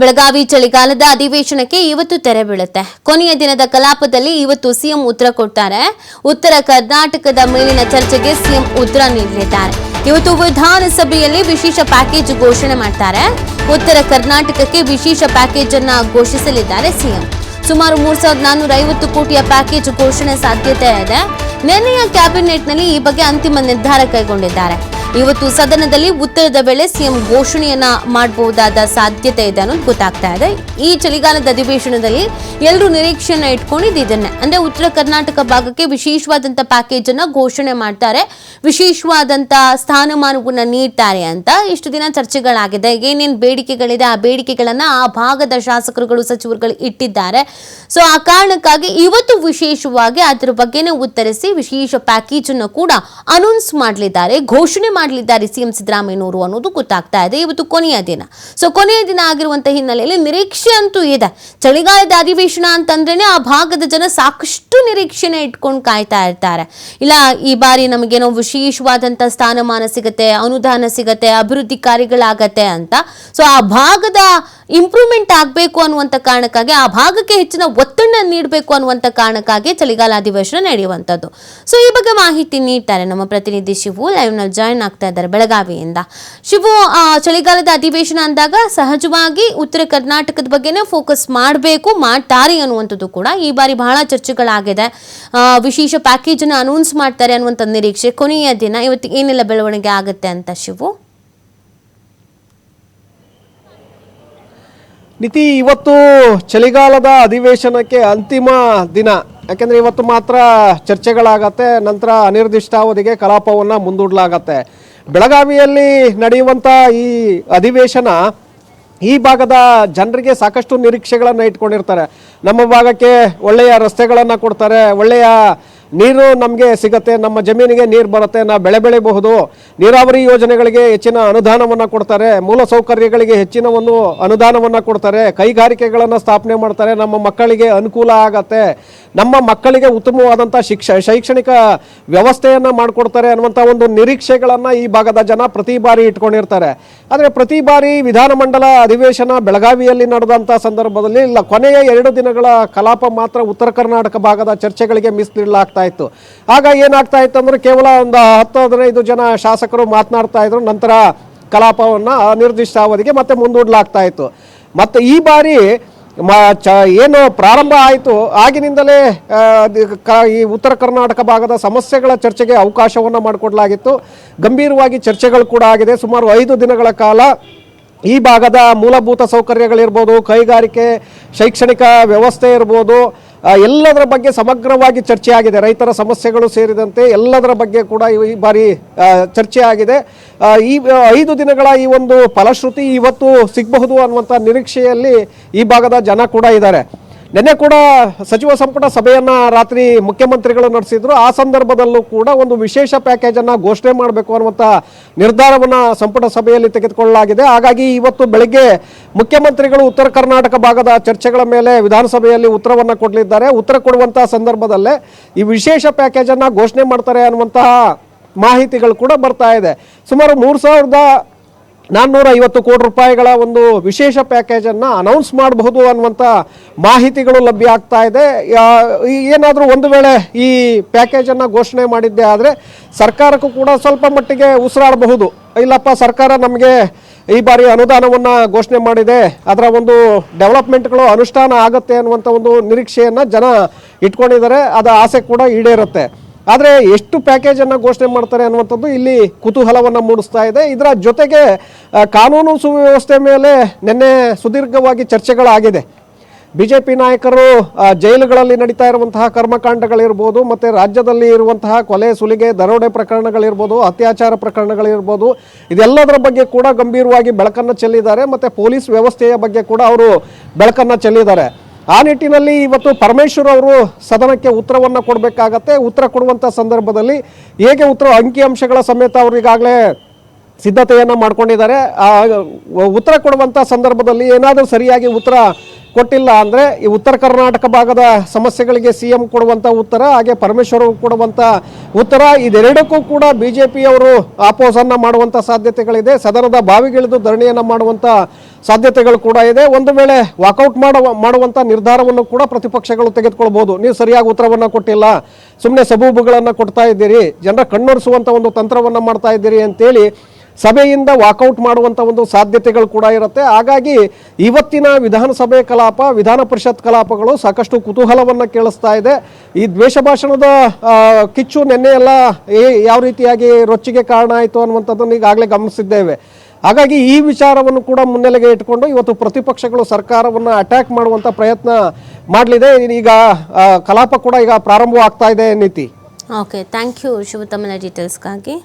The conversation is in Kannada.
ಬೆಳಗಾವಿ ಚಳಿಗಾಲದ ಅಧಿವೇಶನಕ್ಕೆ ಇವತ್ತು ತೆರೆ ಬೀಳುತ್ತೆ. ಕೊನೆಯ ದಿನದ ಕಲಾಪದಲ್ಲಿ ಇವತ್ತು ಸಿಎಂ ಉತ್ತರ ಕೊಡ್ತಾರೆ. ಉತ್ತರ ಕರ್ನಾಟಕದ ಮೇಲಿನ ಚರ್ಚೆಗೆ ಸಿಎಂ ಉತ್ತರ ನೀಡಲಿದ್ದಾರೆ. ಇವತ್ತು ವಿಧಾನಸಭೆಯಲ್ಲಿ ವಿಶೇಷ ಪ್ಯಾಕೇಜ್ ಘೋಷಣೆ ಮಾಡ್ತಾರೆ. ಉತ್ತರ ಕರ್ನಾಟಕಕ್ಕೆ ವಿಶೇಷ ಪ್ಯಾಕೇಜ್ ಅನ್ನ ಘೋಷಿಸಲಿದ್ದಾರೆ ಸಿಎಂ. ಸುಮಾರು ಮೂರ್ ಸಾವಿರದ ನಾನ್ನೂರ ಐವತ್ತು ಕೋಟಿಯ ಪ್ಯಾಕೇಜ್ ಘೋಷಣೆ ಸಾಧ್ಯತೆ ಇದೆ ನಿನ್ನೆಯ ಕ್ಯಾಬಿನೆಟ್ನಲ್ಲಿ ಈ ಬಗ್ಗೆ ಅಂತಿಮ ನಿರ್ಧಾರ ಕೈಗೊಂಡಿದ್ದಾರೆ. ಇವತ್ತು ಸದನದಲ್ಲಿ ಉತ್ತರದ ವೇಳೆ ಸಿಎಂ ಘೋಷಣೆಯನ್ನ ಮಾಡಬಹುದಾದ ಸಾಧ್ಯತೆ ಇದೆ ಅನ್ನೋದು ಗೊತ್ತಾಗ್ತಾ ಇದೆ. ಈ ಚಳಿಗಾಲದ ಅಧಿವೇಶನದಲ್ಲಿ ಎಲ್ಲರೂ ನಿರೀಕ್ಷೆಯನ್ನ ಇಟ್ಕೊಂಡಿದ್ದು ಇದನ್ನೇ. ಅಂದ್ರೆ ಉತ್ತರ ಕರ್ನಾಟಕ ಭಾಗಕ್ಕೆ ವಿಶೇಷವಾದಂತ ಪ್ಯಾಕೇಜ್ ಅನ್ನ ಘೋಷಣೆ ಮಾಡ್ತಾರೆ. ವಿಶೇಷವಾದಂತ ಸ್ಥಾನಮಾನವನ್ನ ನೀಡ್ತಾರೆ ಅಂತ ಇಷ್ಟು ದಿನ ಚರ್ಚೆಗಳಾಗಿದೆ. ಏನೇನು ಬೇಡಿಕೆಗಳಿದೆ ಆ ಬೇಡಿಕೆಗಳನ್ನ ಆ ಭಾಗದ ಶಾಸಕರುಗಳು, ಸಚಿವರುಗಳು ಇಟ್ಟಿದ್ದಾರೆ. ಸೊ ಆ ಕಾರಣಕ್ಕಾಗಿ ಇವತ್ತು ವಿಶೇಷವಾಗಿ ಅದ್ರ ಬಗ್ಗೆನೇ ಉತ್ತರಿಸಿ ವಿಶೇಷ ಪ್ಯಾಕೇಜ್ ಅನ್ನು ಕೂಡ ಅನೌನ್ಸ್ ಮಾಡಲಿದ್ದಾರೆ. ಘೋಷಣೆ ಮಾಡಲಿದ್ದಾರೆ ಸಿಎಂ ಸಿದ್ದರಾಮಯ್ಯನವರು ಅನ್ನೋದು ಗೊತ್ತಾಗ್ತಾ ಇದೆ. ಇವತ್ತು ಕೊನೆಯ ದಿನ. ಸೊ ಕೊನೆಯ ದಿನ ಆಗಿರುವಂತ ಹಿನ್ನೆಲೆಯಲ್ಲಿ ನಿರೀಕ್ಷೆ ಅಂತೂ ಇದೆ. ಚಳಿಗಾಲದ ಅಧಿವೇಶನ ಅಂತಂದ್ರೇನೆ ಆ ಭಾಗದ ಜನ ಸಾಕಷ್ಟು ನಿರೀಕ್ಷೆನ ಇಟ್ಕೊಂಡು ಕಾಯ್ತಾ ಇರ್ತಾರೆ. ಇಲ್ಲ, ಈ ಬಾರಿ ನಮಗೇನೋ ವಿಶೇಷವಾದಂತ ಸ್ಥಾನಮಾನ ಸಿಗತ್ತೆ, ಅನುದಾನ ಸಿಗತ್ತೆ, ಅಭಿವೃದ್ಧಿ ಕಾರ್ಯಗಳಾಗತ್ತೆ ಅಂತ. ಸೊ ಆ ಭಾಗದ ಇಂಪ್ರೂವ್ಮೆಂಟ್ ಆಗಬೇಕು ಅನ್ನುವಂಥ ಕಾರಣಕ್ಕಾಗಿ, ಆ ಭಾಗಕ್ಕೆ ಹೆಚ್ಚಿನ ಒತ್ತಡ ನೀಡಬೇಕು ಅನ್ನುವಂಥ ಕಾರಣಕ್ಕಾಗಿ ಚಳಿಗಾಲ ಅಧಿವೇಶನ ನಡೆಯುವಂಥದ್ದು. ಸೊ ಈ ಬಗ್ಗೆ ಮಾಹಿತಿ ನೀಡ್ತಾರೆ ನಮ್ಮ ಪ್ರತಿನಿಧಿ ಶಿವು. ಲೈವ್ನಲ್ಲಿ ಜಾಯಿನ್ ಆಗ್ತಾ ಇದ್ದಾರೆ ಬೆಳಗಾವಿಯಿಂದ. ಶಿವು ಚಳಿಗಾಲದ ಅಧಿವೇಶನ ಅಂದಾಗ ಸಹಜವಾಗಿ ಉತ್ತರ ಕರ್ನಾಟಕದ ಬಗ್ಗೆನೇ ಫೋಕಸ್ ಮಾಡಬೇಕು, ಮಾಡ್ತಾರೆ ಅನ್ನುವಂಥದ್ದು ಕೂಡ ಈ ಬಾರಿ ಬಹಳ ಚರ್ಚೆಗಳಾಗಿದೆ. ವಿಶೇಷ ಪ್ಯಾಕೇಜ್ ಅನ್ನು ಅನೌನ್ಸ್ ಮಾಡ್ತಾರೆ ಅನ್ನುವಂಥ ನಿರೀಕ್ಷೆ ಕೊನೆಯ ದಿನ. ಇವತ್ತು ಏನೆಲ್ಲ ಬೆಳವಣಿಗೆ ಆಗುತ್ತೆ ಅಂತ ಶಿವು? ನಿತಿ, ಇವತ್ತು ಚಳಿಗಾಲದ ಅಧಿವೇಶನಕ್ಕೆ ಅಂತಿಮ ದಿನ. ಯಾಕೆಂದ್ರೆ ಇವತ್ತು ಮಾತ್ರ ಚರ್ಚೆಗಳಾಗತ್ತೆ, ನಂತರ ಅನಿರ್ದಿಷ್ಟಾವಧಿಗೆ ಕಲಾಪವನ್ನು ಮುಂದೂಡಲಾಗತ್ತೆ. ಬೆಳಗಾವಿಯಲ್ಲಿ ನಡೆಯುವಂಥ ಈ ಅಧಿವೇಶನ ಈ ಭಾಗದ ಜನರಿಗೆ ಸಾಕಷ್ಟು ನಿರೀಕ್ಷೆಗಳನ್ನು ಇಟ್ಕೊಂಡಿರ್ತಾರೆ. ನಮ್ಮ ಭಾಗಕ್ಕೆ ಒಳ್ಳೆಯ ರಸ್ತೆಗಳನ್ನು ಕೊಡ್ತಾರೆ, ಒಳ್ಳೆಯ ನೀರು ನಮಗೆ ಸಿಗತ್ತೆ, ನಮ್ಮ ಜಮೀನಿಗೆ ನೀರು ಬರುತ್ತೆ, ನಾವು ಬೆಳೆ ಬೆಳೆಯಬಹುದು ನೀರಾವರಿ ಯೋಜನೆಗಳಿಗೆ ಹೆಚ್ಚಿನ ಅನುದಾನವನ್ನು ಕೊಡ್ತಾರೆ ಮೂಲಸೌಕರ್ಯಗಳಿಗೆ ಹೆಚ್ಚಿನ ಒಂದು ಅನುದಾನವನ್ನು ಕೊಡ್ತಾರೆ, ಕೈಗಾರಿಕೆಗಳನ್ನು ಸ್ಥಾಪನೆ ಮಾಡ್ತಾರೆ, ನಮ್ಮ ಮಕ್ಕಳಿಗೆ ಅನುಕೂಲ ಆಗತ್ತೆ. ನಮ್ಮ ಮಕ್ಕಳಿಗೆ ಉತ್ತಮವಾದಂಥ ಶಿಕ್ಷ, ಶೈಕ್ಷಣಿಕ ವ್ಯವಸ್ಥೆಯನ್ನು ಮಾಡಿಕೊಡ್ತಾರೆ ಅನ್ನುವಂಥ ಒಂದು ನಿರೀಕ್ಷೆಗಳನ್ನು ಈ ಭಾಗದ ಜನ ಪ್ರತಿ ಬಾರಿ ಇಟ್ಕೊಂಡಿರ್ತಾರೆ. ಆದರೆ ಪ್ರತಿ ಬಾರಿ ವಿಧಾನಮಂಡಲ ಅಧಿವೇಶನ ಬೆಳಗಾವಿಯಲ್ಲಿ ನಡೆದಂಥ ಸಂದರ್ಭದಲ್ಲಿ ಇಲ್ಲ, ಕೊನೆಯ ಎರಡು ದಿನಗಳ ಕಲಾಪ ಮಾತ್ರ ಉತ್ತರ ಕರ್ನಾಟಕ ಭಾಗದ ಚರ್ಚೆಗಳಿಗೆ ಮೀಸಲಿಡಲಾಗ್ತಾ ಇತ್ತು ಆಗ ಏನಾಗ್ತಾ ಇತ್ತು ಅಂದ್ರೆ ಕೇವಲ ಒಂದು ಹತ್ತು, ಹದಿನೈದು ಜನ ಶಾಸಕರು ಮಾತನಾಡ್ತಾ ಇದ್ರು. ನಂತರ ಕಲಾಪವನ್ನು ಅನಿರ್ದಿಷ್ಟಾವಧಿಗೆ ಮತ್ತೆ ಮುಂದೂಡಲಾಗ್ತಾ ಇತ್ತು ಮತ್ತು ಈ ಬಾರಿ ಚ, ಏನು ಪ್ರಾರಂಭ ಆಯಿತು, ಆಗಿನಿಂದಲೇ ಈ ಉತ್ತರ ಕರ್ನಾಟಕ ಭಾಗದ ಸಮಸ್ಯೆಗಳ ಚರ್ಚೆಗೆ ಅವಕಾಶವನ್ನು ಮಾಡಿಕೊಡಲಾಗಿತ್ತು. ಗಂಭೀರವಾಗಿ ಚರ್ಚೆಗಳು ಕೂಡ ಆಗಿದೆ. ಸುಮಾರು ಐದು ದಿನಗಳ ಕಾಲ ಈ ಭಾಗದ ಮೂಲಭೂತ ಸೌಕರ್ಯಗಳಿರ್ಬೋದು, ಕೈಗಾರಿಕೆ, ಶೈಕ್ಷಣಿಕ ವ್ಯವಸ್ಥೆ ಇರ್ಬೋದು ಎಲ್ಲದರ ಬಗ್ಗೆ ಸಮಗ್ರವಾಗಿ ಚರ್ಚೆ ಆಗಿದೆ ರೈತರ ಸಮಸ್ಯೆಗಳು ಸೇರಿದಂತೆ ಎಲ್ಲದರ ಬಗ್ಗೆ ಕೂಡ ಈ ಬಾರಿ ಚರ್ಚೆ ಆಗಿದೆ ಈ ಐದು ದಿನಗಳ ಈ ಒಂದು ಫಲಶ್ರುತಿ ಇವತ್ತು ಸಿಗಬಹುದು ಅನ್ನುವಂಥ ನಿರೀಕ್ಷೆಯಲ್ಲಿ ಈ ಭಾಗದ ಜನ ಕೂಡ ಇದ್ದಾರೆ. ನಿನ್ನೆ ಕೂಡ ಸಚಿವ ಸಂಪುಟ ಸಭೆಯನ್ನ ರಾತ್ರಿ ಮುಖ್ಯಮಂತ್ರಿಗಳು ನಡೆಸಿದ್ರು. ಆ ಸಂದರ್ಭದಲ್ಲೂ ಕೂಡ ಒಂದು ವಿಶೇಷ ಪ್ಯಾಕೇಜ್ ಅನ್ನ ಘೋಷಣೆ ಮಾಡಬೇಕು ಅನ್ನುವಂಥ ನಿರ್ಧಾರವನ್ನ ಸಂಪುಟ ಸಭೆಯಲ್ಲಿ ತೆಗೆದುಕೊಳ್ಳಲಾಗಿದೆ. ಹಾಗಾಗಿ ಇವತ್ತು ಬೆಳಗ್ಗೆ ಮುಖ್ಯಮಂತ್ರಿಗಳು ಉತ್ತರ ಕರ್ನಾಟಕ ಭಾಗದ ಚರ್ಚೆಗಳ ಮೇಲೆ ವಿಧಾನಸಭೆಯಲ್ಲಿ ಉತ್ತರವನ್ನ ಕೊಡಲಿದ್ದಾರೆ. ಉತ್ತರ ಕೊಡುವಂತಹ ಸಂದರ್ಭದಲ್ಲೇ ಈ ವಿಶೇಷ ಪ್ಯಾಕೇಜ್ ಅನ್ನ ಘೋಷಣೆ ಮಾಡ್ತಾರೆ ಅನ್ನುವಂತಹ ಮಾಹಿತಿಗಳು ಕೂಡ ಬರ್ತಾ ಇದೆ. ಸುಮಾರು ಮೂರು ಸಾವಿರದ ನಾನ್ನೂರ ಐವತ್ತು ಕೋಟಿ ರೂಪಾಯಿಗಳ ಒಂದು ವಿಶೇಷ ಪ್ಯಾಕೇಜನ್ನು ಅನೌನ್ಸ್ ಮಾಡಬಹುದು ಅನ್ನುವಂಥ ಮಾಹಿತಿಗಳು ಲಭ್ಯ ಆಗ್ತಾ ಇದೆ. ಏನಾದರೂ ಒಂದು ವೇಳೆ ಈ ಪ್ಯಾಕೇಜನ್ನು ಘೋಷಣೆ ಮಾಡಿದ್ದೆ ಆದರೆ ಸರ್ಕಾರಕ್ಕೂ ಕೂಡ ಸ್ವಲ್ಪ ಮಟ್ಟಿಗೆ ಉಸಿರಾಡಬಹುದು. ಇಲ್ಲಪ್ಪ, ಸರ್ಕಾರ ನಮಗೆ ಈ ಬಾರಿ ಅನುದಾನವನ್ನು ಘೋಷಣೆ ಮಾಡಿದೆ. ಅದರ ಒಂದು ಡೆವಲಪ್ಮೆಂಟ್ಗಳು ಅನುಷ್ಠಾನ ಆಗುತ್ತೆ ಅನ್ನುವಂಥ ಒಂದು ನಿರೀಕ್ಷೆಯನ್ನು ಜನ ಇಟ್ಕೊಂಡಿದ್ದಾರೆ. ಅದು ಆಸೆ ಕೂಡ ಈಡೇರುತ್ತೆ. ಆದರೆ ಎಷ್ಟು ಪ್ಯಾಕೇಜನ್ನು ಘೋಷಣೆ ಮಾಡ್ತಾರೆ ಅನ್ನುವಂಥದ್ದು ಇಲ್ಲಿ ಕುತೂಹಲವನ್ನು ಮೂಡಿಸ್ತಾ ಇದೆ. ಇದರ ಜೊತೆಗೆ ಕಾನೂನು ಸುವ್ಯವಸ್ಥೆ ಮೇಲೆ ನಿನ್ನೆ ಸುದೀರ್ಘವಾಗಿ ಚರ್ಚೆಗಳಾಗಿದೆ. ಬಿ ಜೆ ಪಿ ನಾಯಕರು ಜೈಲುಗಳಲ್ಲಿ ನಡೀತಾ ಇರುವಂತಹ ಕರ್ಮಕಾಂಡಗಳಿರ್ಬೋದು, ಮತ್ತು ರಾಜ್ಯದಲ್ಲಿ ಇರುವಂತಹ ಕೊಲೆ, ಸುಲಿಗೆ, ದರೋಡೆ ಪ್ರಕರಣಗಳಿರ್ಬೋದು, ಅತ್ಯಾಚಾರ ಪ್ರಕರಣಗಳಿರ್ಬೋದು, ಇದೆಲ್ಲದರ ಬಗ್ಗೆ ಕೂಡ ಗಂಭೀರವಾಗಿ ಬೆಳಕನ್ನು ಚೆಲ್ಲಿದ್ದಾರೆ, ಮತ್ತು ಪೊಲೀಸ್ ವ್ಯವಸ್ಥೆಯ ಬಗ್ಗೆ ಕೂಡ ಅವರು ಬೆಳಕನ್ನು ಚೆಲ್ಲಿದ್ದಾರೆ. ಆ ನಿಟ್ಟಿನಲ್ಲಿ ಇವತ್ತು ಪರಮೇಶ್ವರ್ ಅವರು ಸದನಕ್ಕೆ ಉತ್ತರವನ್ನು ಕೊಡಬೇಕಾಗತ್ತೆ. ಉತ್ತರ ಕೊಡುವಂಥ ಸಂದರ್ಭದಲ್ಲಿ ಹೇಗೆ ಉತ್ತರ ಅಂಕಿಅಂಶಗಳ ಸಮೇತ ಅವರು ಈಗಾಗಲೇ ಸಿದ್ಧತೆಯನ್ನು ಮಾಡ್ಕೊಂಡಿದ್ದಾರೆ. ಉತ್ತರ ಕೊಡುವಂಥ ಸಂದರ್ಭದಲ್ಲಿ ಏನಾದರೂ ಸರಿಯಾಗಿ ಉತ್ತರ ಕೊಟ್ಟಿಲ್ಲ ಅಂದರೆ ಈ ಉತ್ತರ ಕರ್ನಾಟಕ ಭಾಗದ ಸಮಸ್ಯೆಗಳಿಗೆ ಸಿ ಎಂ ಕೊಡುವಂಥ ಉತ್ತರ, ಹಾಗೆ ಪರಮೇಶ್ವರ್ ಕೊಡುವಂಥ ಉತ್ತರ, ಇದೆರಡಕ್ಕೂ ಕೂಡ ಬಿ ಜೆ ಪಿಯವರು ಆಪೋಸನ್ನು ಮಾಡುವಂಥ ಸಾಧ್ಯತೆಗಳಿದೆ. ಸದನದ ಬಾವಿಗಿಳಿದು ಧರಣಿಯನ್ನು ಮಾಡುವಂಥ ಸಾಧ್ಯತೆಗಳು ಕೂಡ ಇದೆ. ಒಂದು ವೇಳೆ ವಾಕೌಟ್ ಮಾಡುವ ಮಾಡುವಂಥ ನಿರ್ಧಾರವನ್ನು ಕೂಡ ಪ್ರತಿಪಕ್ಷಗಳು ತೆಗೆದುಕೊಳ್ಬೋದು ನೀವು ಸರಿಯಾಗಿ ಉತ್ತರವನ್ನು ಕೊಟ್ಟಿಲ್ಲ ಸುಮ್ಮನೆ ಸಬೂಬುಗಳನ್ನು ಕೊಡ್ತಾ ಇದ್ದೀರಿ, ಜನರ ಕಣ್ಣೊರೆಸುವಂಥ ಒಂದು ತಂತ್ರವನ್ನು ಮಾಡ್ತಾ ಇದ್ದೀರಿ ಅಂತೇಳಿ ಸಭೆಯಿಂದ ವಾಕೌಟ್ ಮಾಡುವಂಥ ಒಂದು ಸಾಧ್ಯತೆಗಳು ಕೂಡ ಇರುತ್ತೆ. ಹಾಗಾಗಿ ಇವತ್ತಿನ ವಿಧಾನಸಭೆ ಕಲಾಪ, ವಿಧಾನ ಪರಿಷತ್ ಕಲಾಪಗಳು ಸಾಕಷ್ಟು ಕುತೂಹಲವನ್ನು ಕೇಳಿಸ್ತಾ ಇದೆ. ಈ ದ್ವೇಷ ಭಾಷಣದ ಕಿಚ್ಚು ನಿನ್ನೆ ಎಲ್ಲ ಯಾವ ರೀತಿಯಾಗಿ ರೊಚ್ಚಿಗೆ ಕಾರಣ ಆಯಿತು ಅನ್ನುವಂಥದ್ದನ್ನು ಈಗಾಗಲೇ ಗಮನಿಸಿದ್ದೇವೆ. ಹಾಗಾಗಿ ಈ ವಿಚಾರವನ್ನು ಕೂಡ ಮುನ್ನೆಲೆಗೆ ಇಟ್ಟುಕೊಂಡು ಇವತ್ತು ಪ್ರತಿಪಕ್ಷಗಳು ಸರ್ಕಾರವನ್ನು ಅಟ್ಯಾಕ್ ಮಾಡುವಂಥ ಪ್ರಯತ್ನ ಮಾಡಲಿದೆ. ಈಗ ಕಲಾಪ ಕೂಡ ಈಗ ಪ್ರಾರಂಭವಾಗ್ತಾ ಇದೆ ನೀತಿ ಓಕೆ ಥ್ಯಾಂಕ್ ಯು ಶಿವತಮ್ಮನ ಡೀಟೇಲ್ಸ್ಗಾಗಿ